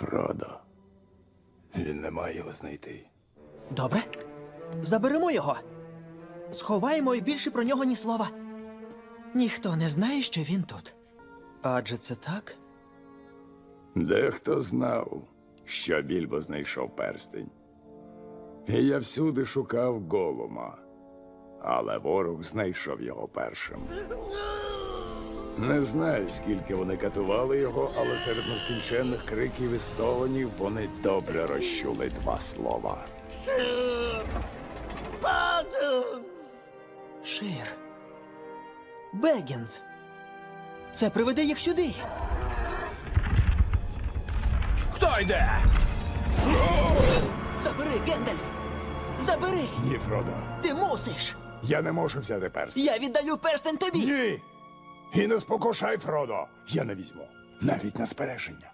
Фродо. Він не має його знайти. Добре. Заберемо його. Сховаємо і більше про нього ні слова. Ніхто не знає, що він тут. Адже це так? Дехто знав, що Більбо знайшов перстень. І я всюди шукав голума, але ворог знайшов його першим. Не знаю, скільки вони катували його, але серед нескінченних криків і стогонів вони добре розчули два слова. Шир. Бегінз. Це приведе їх сюди. Хто йде? Забери, Гендальф! Забери! Ні, Фродо, Ти мусиш! я не можу взяти перстень. Я віддаю перстень тобі! Ні! І не спокушай, Фродо! Я не візьму. Навіть на збереження.